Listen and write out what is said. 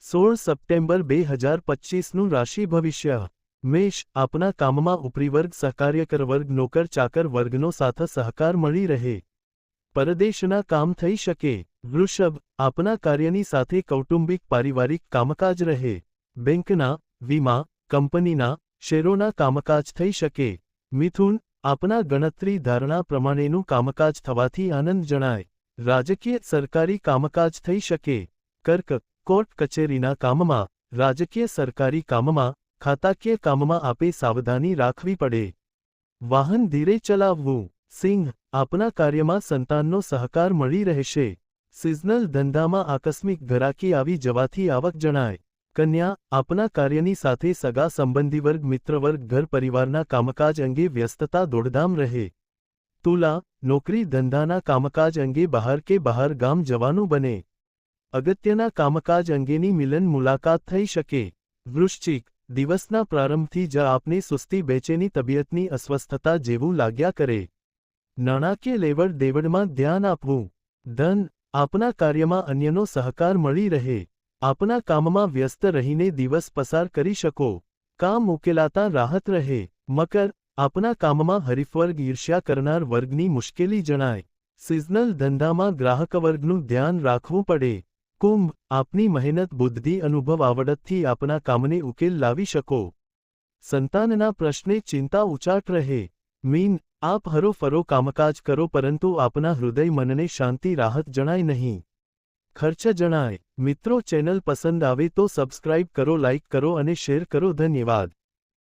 સોળ સપ્ટેમ્બર બે હજાર પચીસનું રાશિ ભવિષ્ય. મેષ આપના કામમાં ઉપરી વર્ગ સહકાર્યકર વર્ગ, નોકર ચાકર વર્ગનો સાથ સહકાર મળી રહે. પરદેશના કામ થઈ શકે. વૃષભ આપના કાર્યની સાથે કૌટુંબિક, પારિવારિક કામકાજ રહે. બેંકના, વીમા કંપનીના શેરોના કામકાજ થઈ શકે. મિથુન આપના ગણતરી ધારણા પ્રમાણેનું કામકાજ થવાથી આનંદ જણાય. રાજકીય સરકારી કામકાજ થઈ શકે. કર્ક કોર્ટ કચેરીના કામમાં, રાજકીય સરકારી કામમાં, ખાતાકીય કામમાં આપે સાવધાની રાખવી પડે. વાહન ધીરે ચલાવવું, સિંહ, આપના કાર્યમાં સંતાનનો સહકાર મળી રહેશે. સિઝનલ ધંધામાં આકસ્મિક ઘરાકી આવી જવાથી આવક જણાય. કન્યા, આપના કાર્યની સાથે સગા સંબંધી વર્ગ મિત્રવર્ગ ઘર પરિવારના કામકાજ અંગે વ્યસ્તતા દોડધામ રહે. તુલા, નોકરી ધંધાના કામકાજ અંગે બહાર કે બહાર ગામ જવાનું બને. અગત્યના કામકાજ અંગેની મિલન મુલાકાત થઈ શકે. વૃશ્ચિક, દિવસના પ્રારંભથી જ આપને સુસ્તી બેચેની તબિયતની અસ્વસ્થતા જેવું લાગ્યા કરે. નાણાકીય લેવડ દેવડમાં ધ્યાન આપવું. ધન, આપના કાર્યમાં અન્યનો સહકાર મળી રહે. આપના કામમાં વ્યસ્ત રહીને દિવસ પસાર કરી શકો. કામ ઉકેલાતા રાહત રહે. મકર, આપના કામમાં હરીફવર્ગ ઈર્ષ્યા કરનાર વર્ગની મુશ્કેલી જણાય. સિઝનલ ધંધામાં ગ્રાહક વર્ગનું ધ્યાન રાખવું પડે. કુંભ, આપની મહેનત, બુદ્ધિ, અનુભવ આવડતથી આપના કામને ઉકેલ લાવી શકો. સંતાનના પ્રશ્ને ચિંતા ઉચાટ રહે. મીન, આપ હરોફરો કામકાજ કરો પરંતુ આપના હૃદય મનને શાંતિ, રાહત જણાય નહીં. ખર્ચ જણાય. મિત્રો, ચેનલ પસંદ આવે તો સબસ્ક્રાઇબ કરો, લાઇક કરો અને શેર કરો. ધન્યવાદ.